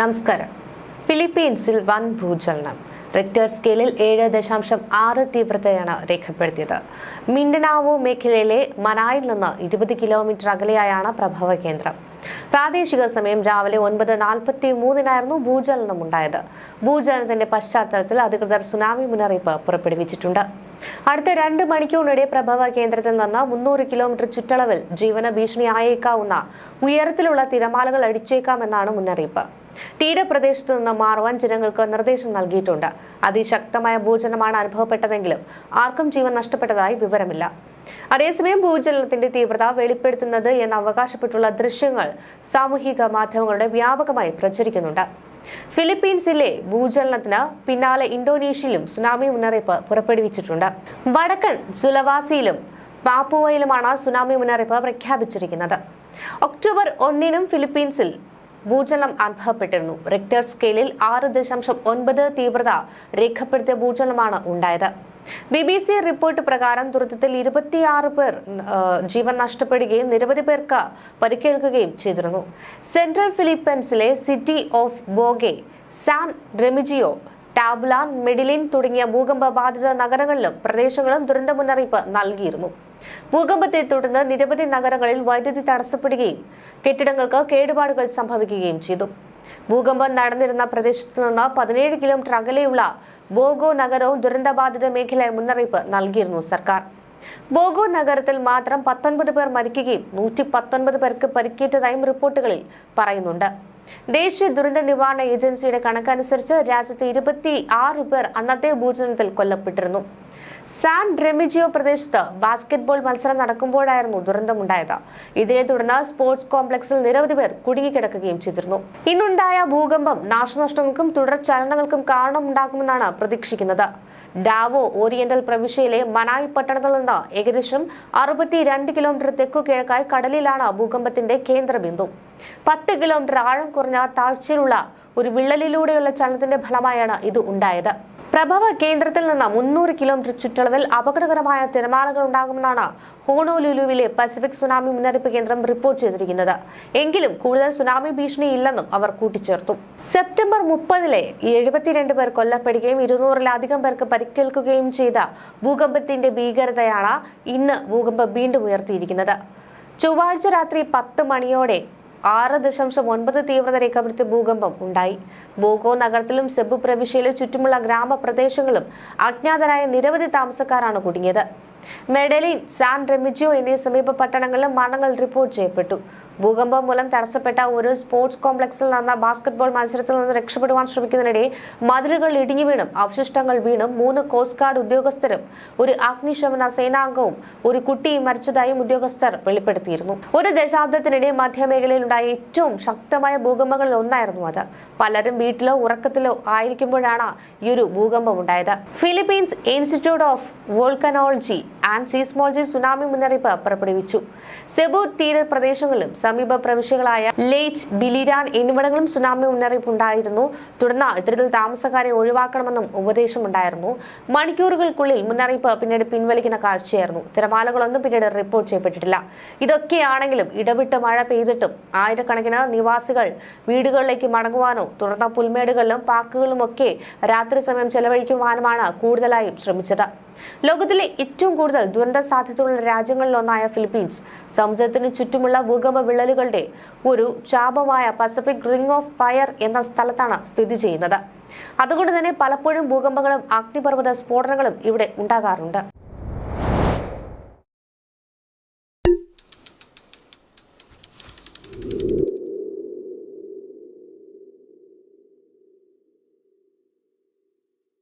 നമസ്കാരം. ഫിലിപ്പീൻസിൽ വൻ ഭൂചലനം. റിക്ടർ സ്കെയിലിൽ ഏഴ് ദശാംശം ആറ് തീവ്രതയാണ് രേഖപ്പെടുത്തിയത്. മിൻഡനാവോ മേഖലയിലെ മനായിൽ നിന്ന് ഇരുപത് കിലോമീറ്റർ അകലെയായാണ് പ്രഭവ കേന്ദ്രം. പ്രാദേശിക സമയം രാവിലെ ഒൻപത് നാൽപ്പത്തി മൂന്നിനായിരുന്നു ഭൂചലനം ഉണ്ടായത് ഭൂചലനത്തിന്റെ പശ്ചാത്തലത്തിൽ അധികൃതർ സുനാമി മുന്നറിയിപ്പ് പുറപ്പെടുവിച്ചിട്ടുണ്ട്. അടുത്ത രണ്ട് മണിക്കൂറിനിടെ പ്രഭവ കേന്ദ്രത്തിൽ നിന്ന് മുന്നൂറ് കിലോമീറ്റർ ചുറ്റളവിൽ ജീവന ഭീഷണിയായേക്കാവുന്ന ഉയരത്തിലുള്ള തിരമാലകൾ അടിച്ചേക്കാമെന്നാണ് മുന്നറിയിപ്പ്. തീരപ്രദേശത്തു നിന്ന് മാറുവാൻ ജനങ്ങൾക്ക് നിർദ്ദേശം നൽകിയിട്ടുണ്ട്. അതിശക്തമായ ഭൂചലനമാണ് അനുഭവപ്പെട്ടതെങ്കിലും ആർക്കും ജീവൻ നഷ്ടപ്പെട്ടതായി വിവരമില്ല. അതേസമയം ഭൂചലനത്തിന്റെ തീവ്രത വെളിപ്പെടുത്തുന്നത് എന്ന് അവകാശപ്പെട്ടുള്ള ദൃശ്യങ്ങൾ സാമൂഹിക മാധ്യമങ്ങളുടെ വ്യാപകമായി പ്രചരിക്കുന്നുണ്ട്. ഫിലിപ്പീൻസിലെ ഭൂചലനത്തിന് പിന്നാലെ ഇന്തോനേഷ്യയിലും സുനാമി മുന്നറിയിപ്പ് പുറപ്പെടുവിച്ചിട്ടുണ്ട്. വടക്കൻ സുലവാസിയിലും പാപ്പുവയിലുമാണ് സുനാമി മുന്നറിയിപ്പ് പ്രഖ്യാപിച്ചിരിക്കുന്നത്. ഒക്ടോബർ ഒന്നിനും ഫിലിപ്പീൻസിൽ ഭൂചലനം അനുഭവപ്പെട്ടിരുന്നു. റിക്ടർ സ്കെയിലിൽ ആറ് ദശാംശം ഒൻപത് തീവ്രത രേഖപ്പെടുത്തിയ ഭൂചലനമാണ് ഉണ്ടായത്. ബി ബി സി റിപ്പോർട്ട് പ്രകാരം ദുരന്തത്തിൽ ഇരുപത്തിയാറ് പേർ ജീവൻ നഷ്ടപ്പെടുകയും നിരവധി പേർക്ക് പരിക്കേൽക്കുകയും ചെയ്തിരുന്നു. Central ഫിലിപ്പൈൻസിലെ city of Bogo San Remigio Tabuelan Medellin തുടങ്ങിയ ഭൂകമ്പ ബാധിത നഗരങ്ങളിലും പ്രദേശങ്ങളും ദുരന്ത മുന്നറിയിപ്പ് നൽകിയിരുന്നു. ഭൂകമ്പത്തെ തുടർന്ന് നിരവധി നഗരങ്ങളിൽ വൈദ്യുതി തടസ്സപ്പെടുകയും കെട്ടിടങ്ങൾക്ക് കേടുപാടുകൾ സംഭവിക്കുകയും ചെയ്തു. ഭൂകമ്പം നടന്നിരുന്ന പ്രദേശത്തു നിന്ന് പതിനേഴ് കിലോമീറ്റർ അകലെയുള്ള ബോഗോ നഗരവും ദുരന്തബാധിത മേഖലയായി മുന്നറിയിപ്പ് നൽകിയിരുന്നു സർക്കാർ. ബോഗോ നഗരത്തിൽ മാത്രം പത്തൊൻപത് പേർ മരിക്കുകയും നൂറ്റി പത്തൊൻപത് പേർക്ക് പരിക്കേറ്റതായും റിപ്പോർട്ടുകളിൽ പറയുന്നുണ്ട്. ദേശീയ ദുരന്ത നിവാരണ ഏജൻസിയുടെ കണക്കനുസരിച്ച് രാജ്യത്ത് ഇരുപത്തി ആറ് പേർ അന്നത്തെ ഭൂചലനത്തിൽ കൊല്ലപ്പെട്ടിരുന്നു. സാൻ ഡ്രെമിജിയോ പ്രദേശത്ത് ബാസ്കറ്റ്ബോൾ മത്സരം നടക്കുമ്പോഴായിരുന്നു ദുരന്തമുണ്ടായത്. ഇതിനെ തുടർന്ന് സ്പോർട്സ് കോംപ്ലക്സിൽ നിരവധി പേർ കുടുങ്ങിക്കിടക്കുകയും ചെയ്തിരുന്നു. ഇന്നുണ്ടായ ഭൂകമ്പം നാശനഷ്ടങ്ങൾക്കും തുടർ ചലനങ്ങൾക്കും കാരണമുണ്ടാക്കുമെന്നാണ് പ്രതീക്ഷിക്കുന്നത്. ഡാവോ ഓറിയന്റൽ പ്രവിശ്യയിലെ മനായ് പട്ടണത്തിൽ നിന്ന് ഏകദേശം അറുപത്തിരണ്ട് കിലോമീറ്റർ തെക്കു കിഴക്കായി കടലിലാണ് ഭൂകമ്പത്തിന്റെ കേന്ദ്രബിന്ദു. പത്ത് കിലോമീറ്റർ ആഴം കുറഞ്ഞ താഴ്ചയിലുള്ള ഒരു വിള്ളലിലൂടെയുള്ള ചലനത്തിന്റെ ഫലമായാണ് ഇത് ഉണ്ടായത്. പ്രഭവ കേന്ദ്രത്തിൽ നിന്ന് മുന്നൂറ് കിലോമീറ്റർ ചുറ്റളവിൽ അപകടകരമായ തിരമാലകൾ ഉണ്ടാകുമെന്നാണ് ഹോണോലുലുവിലെ പസഫിക് സുനാമി മുന്നറിയിപ്പ് കേന്ദ്രം റിപ്പോർട്ട് ചെയ്തിരിക്കുന്നത്. എങ്കിലും കൂടുതൽ സുനാമി ഭീഷണി ഇല്ലെന്നും അവർ കൂട്ടിച്ചേർത്തു. സെപ്റ്റംബർ മുപ്പതിലെ എഴുപത്തിരണ്ട് പേർ കൊല്ലപ്പെടുകയും ഇരുന്നൂറിലധികം പേർക്ക് പരിക്കേൽക്കുകയും ചെയ്ത ഭൂകമ്പത്തിന്റെ ഭീകരതയാണ് ഇന്ന് ഭൂകമ്പം വീണ്ടും ഉയർത്തിയിരിക്കുന്നത്. ചൊവ്വാഴ്ച രാത്രി പത്ത് മണിയോടെ ആറ് ദശാംശം ഒൻപത് തീവ്രത രേഖപ്പെടുത്തിയ ഭൂകമ്പം ഉണ്ടായി. ബോഗോ നഗരത്തിലും സെബു പ്രവിശ്യയിലെ ചുറ്റുമുള്ള ഗ്രാമപ്രദേശങ്ങളും അജ്ഞാതരായ നിരവധി താമസക്കാരാണ് കുടുങ്ങിയത്. മെഡലിൻ സാൻ റെമിജിയോ എന്നീ സമീപ പട്ടണങ്ങളിലും മരണങ്ങൾ റിപ്പോർട്ട് ചെയ്യപ്പെട്ടു. ഭൂകമ്പം മൂലം തടസ്സപ്പെട്ട ഒരു സ്പോർട്സ് കോംപ്ലക്സിൽ നടന്ന ബാസ്കറ്റ്ബോൾ മത്സരത്തിൽ നിന്ന് രക്ഷപ്പെടുവാൻ ശ്രമിക്കുന്നതിനിടെ മതിലുകൾ ഇടിഞ്ഞു വീണും അവശിഷ്ടങ്ങൾ വീണും മൂന്ന് കോസ്റ്റ് ഗാർഡ് ഉദ്യോഗസ്ഥരും ഒരു അഗ്നിശമന സേനാംഗവും ഒരു കുട്ടിയും മരിച്ചതായും ഉദ്യോഗസ്ഥർ വെളിപ്പെടുത്തിയിരുന്നു. ഒരു ദശാബ്ദത്തിനിടെ മധ്യമേഖലയിലുണ്ടായ ഏറ്റവും ശക്തമായ ഭൂകമ്പങ്ങളിൽ ഒന്നായിരുന്നു അത്. പലരും വീട്ടിലോ ഉറക്കത്തിലോ ആയിരിക്കുമ്പോഴാണ് ഈ ഒരു ഭൂകമ്പം ഉണ്ടായത്. Philippines institute of volcanology and seismology tsunami മുന്നറിയിപ്പ് പുറപ്പെടുവിച്ചു. സെബു തീരപ്രദേശങ്ങളിലും സമീപ പ്രവിശ്യകളായ ലേറ്റ് ബിലിരാൻ എന്നിവിടങ്ങളിലും സുനാമി മുന്നറിയിപ്പ് ഉണ്ടായിരുന്നു. തുടർന്ന് ഇത്തരത്തിൽ താമസക്കാരെ ഒഴിവാക്കണമെന്നും ഉപദേശമുണ്ടായിരുന്നു മണിക്കൂറുകൾക്കുള്ളിൽ മുന്നറിയിപ്പ് പിന്നീട് പിൻവലിക്കുന്ന കാഴ്ചയായിരുന്നു. തിരമാലകളൊന്നും പിന്നീട് റിപ്പോർട്ട് ചെയ്യപ്പെട്ടിട്ടില്ല. ഇതൊക്കെയാണെങ്കിലും ഇടവിട്ട് മഴ പെയ്തിട്ടും ആയിരക്കണക്കിന് നിവാസികൾ വീടുകളിലേക്ക് മടങ്ങുവാനോ തുറന്ന പുൽമേടുകളിലും പാർക്കുകളിലും ഒക്കെ രാത്രി സമയം ചെലവഴിക്കുവാനുമാണ് കൂടുതലായും ശ്രമിച്ചത്. ലോകത്തിലെ ഏറ്റവും കൂടുതൽ ദുരന്ത സാധ്യതയുള്ള രാജ്യങ്ങളിലൊന്നായ ഫിലിപ്പീൻസ്. സമുദ്രത്തിനു ചുറ്റുമുള്ള ഭൂകമ്പ വിള്ളലുകളുടെ ഒരു ചാപമായ പസഫിക് റിംഗ് ഓഫ് ഫയർ എന്ന സ്ഥലത്താണ് സ്ഥിതി ചെയ്യുന്നത്. അതുകൊണ്ട് തന്നെ പലപ്പോഴും ഭൂകമ്പങ്ങളും അഗ്നിപർവത സ്ഫോടനങ്ങളും ഇവിടെ ഉണ്ടാകാറുണ്ട്.